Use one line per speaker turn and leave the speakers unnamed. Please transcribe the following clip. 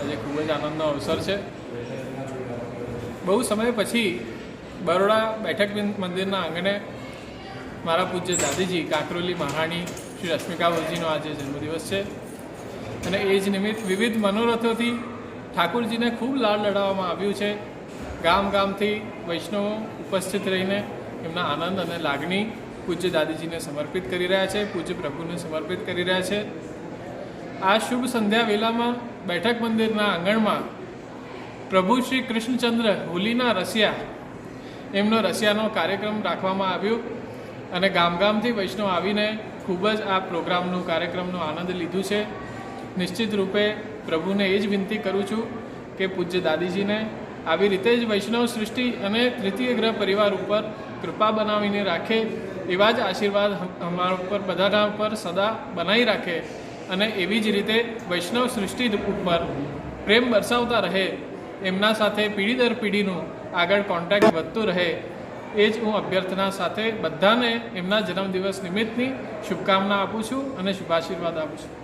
આજે ખૂબ જ આનંદનો અવસર છે. બહુ સમય પછી બરોડા બેઠક મંદિરના આંગણે મારા પૂજ્ય દાદીજી કાકરોલી મહારાણી શ્રી રશ્મિકાભાઈજીનો આજે જન્મદિવસ છે. અને એ જ નિમિત્ત વિવિધ મનોરથોથી ઠાકુરજીને ખૂબ લાડ લડાવવામાં આવ્યું છે. ગામ ગામથી વૈષ્ણવો ઉપસ્થિત રહીને એમના આનંદ અને લાગણી પૂજ્ય દાદીજીને સમર્પિત કરી રહ્યા છે, પૂજ્ય પ્રભુને સમર્પિત કરી રહ્યા છે. આ શુભ સંધ્યા વેલામાં બેઠક મંદિરના આંગણમાં પ્રભુ શ્રી કૃષ્ણચંદ્ર હોલીના રસિયા, એમનો રસિયાનો કાર્યક્રમ રાખવામાં આવ્યો અને ગામ ગામથી વૈષ્ણવ આવીને ખૂબ જ આ પ્રોગ્રામનું કાર્યક્રમનો આનંદ લીધું છે. નિશ્ચિત રૂપે પ્રભુને એ જ વિનંતી કરું છું કે પૂજ્ય દાદીજીને આવી રીતે જ વૈષ્ણવ સૃષ્ટિ અને તૃતીય ગ્રહ પરિવાર ઉપર કૃપા બનાવીને રાખે, એવા જ આશીર્વાદ અમારા ઉપર બધાના ઉપર સદા બનાવી રાખે. અને એવી જ રીતે વૈષ્ણવ સૃષ્ટિ ઉપર પ્રેમ બરસાવતા રહે, એમના સાથે પેઢી દર પેઢીનું આગળ કોન્ટેક્ટ વધતું રહે, એ જ હું અભ્યર્થના સાથે બધાને એમના જન્મદિવસ નિમિત્તની શુભકામના આપું છું અને શુભાશીર્વાદ આપું છું.